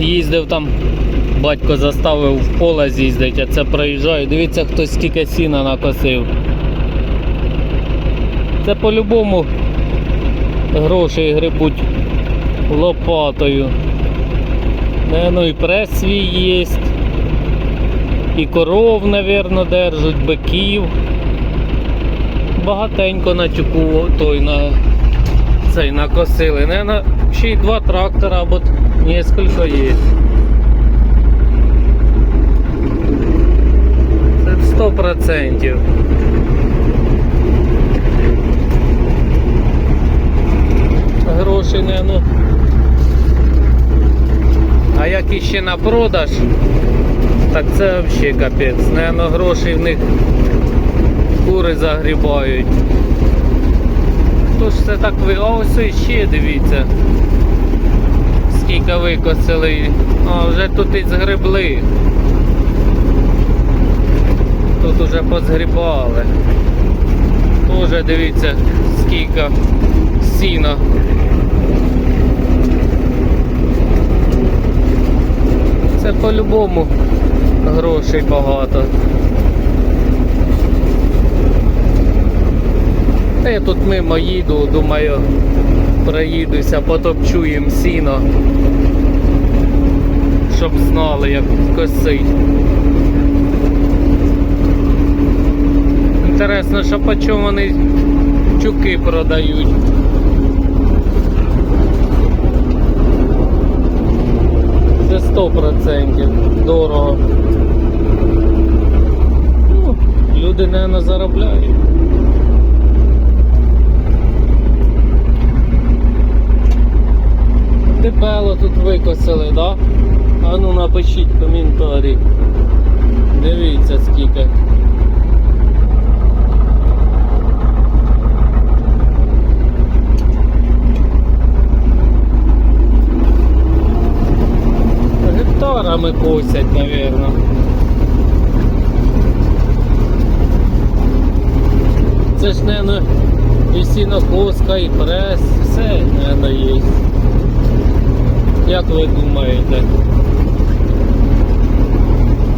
їздив там, батько заставив в поле з'їздити, а це проїжджає. Дивіться, хтось скільки сіна накосив. Це по-любому гроші грибуть лопатою. Ну і прес свій є. І коров, напевно, держать, биків. Багатенько на тюку той на цей накосили. Наверно, ще й два трактора або несколько є. Це 100%. Гроші не ну. А як іще на продаж, так це взагалі капець. Наверно, гроші в них кури загрібають. Хто ж це так ви. А ось іще дивіться. Скільки викосили. А вже тут і згребли. Тут уже позгрібали. Тоже дивіться, скільки сіна. Це по-любому грошей багато. Та я тут мимо їду, думаю, проїдуся, потопчу їм сіно. Щоб знали, як косить. Інтересно, що по чому вони тюки продають. Це 100% дорого. Ну, люди, мабуть, заробляють. Дебело тут викосили, да? А ну напишіть коментарі. Дивіться скільки. Гектарами косять, наверное. Це ж, наверное, і сінокоска, і прес, все, наверное, є. Як ви думаєте?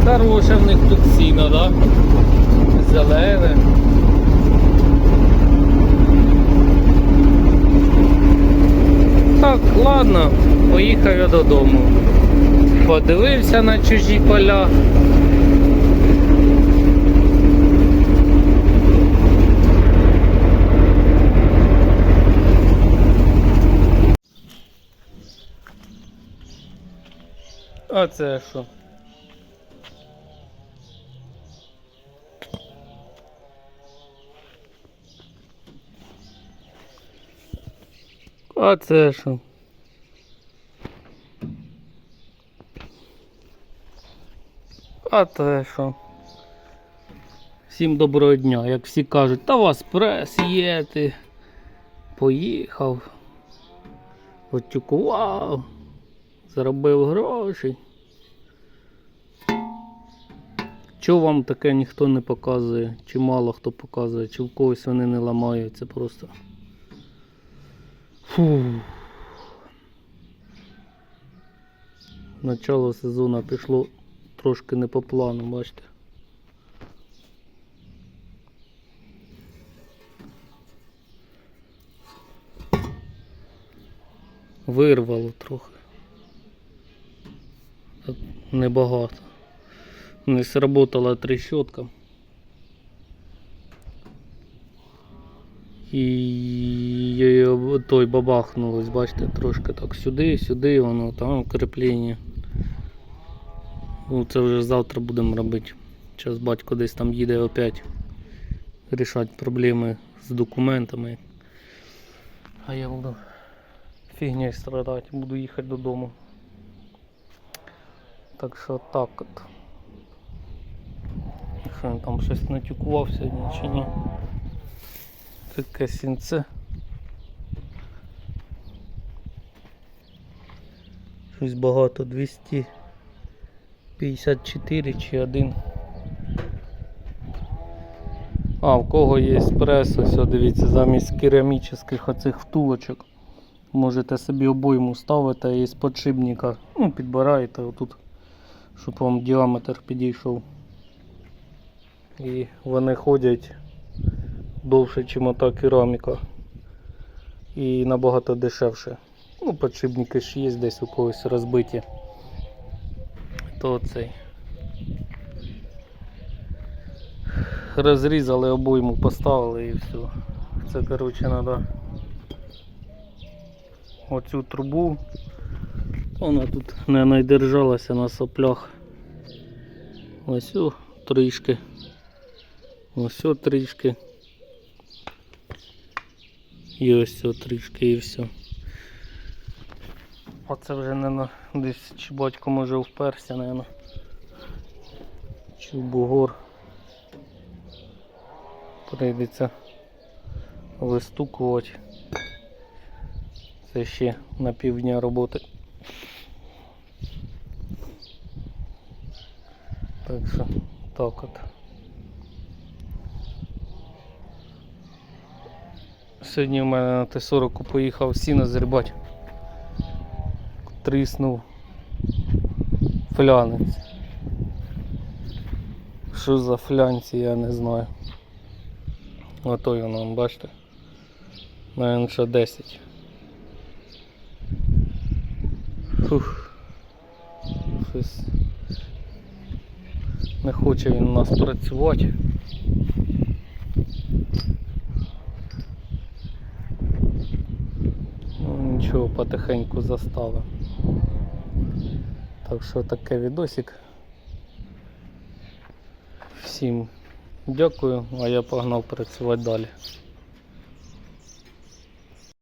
Хороше в них тут сіно, да? Зелене. Так, ладно, поїхав я додому. Подивився на чужі поля. А це що? А це що? А це що? Всім доброго дня. Як всі кажуть, та вас прес є, ти поїхав, отюкував, заробив гроші. Чого вам таке ніхто не показує, чи мало хто показує, чи в когось вони не ламаються просто. Фу. Начало сезону пішло трошки не по плану, бачите. Вирвало трохи. Небагато. Не сработала трещотка. І той бабахнулось, бачите, трошки так сюди, сюди, воно там кріплення. Ну, це вже завтра будемо робити. Зараз батько десь там їде опять рішати проблеми з документами. А я буду фігнею страдати, буду їхати додому. Так що так от. Що він там щось натюкував сьогодні чи ні? Таке сінце. Щось багато 254 чи один. А, в кого є прес, ось дивіться, замість керамічних оцих втулочок Можете собі обойму ставити із подшипника, ну, підбираєте отут, щоб вам діаметр підійшов. І вони ходять довше, ніж ота кераміка. І набагато дешевше. Ну, подшипники ж є десь у когось розбиті. То цей. Розрізали обойму, поставили і все. Це коротше треба оцю трубу. Вона тут не надержалася на соплях. Ось о, трішки. Ось о, трішки. І ось о, трішки і все. Оце вже не на десь чи батько може вперся, наверное. Чи в бугор. Прийдеться вистукувати. Це ще на півдня роботи. Так що так от. Сьогодні в мене на Т-40 поїхав сіно зрібати. Тріснув флянець. Що за флянці, я не знаю. Ото воно, бачите. Наверно, ще 10. Фух. Щось не хоче він у нас працювати. Ну, нічого, потихеньку заставив. Так що таке відосик. Всім дякую, а я погнав працювати далі.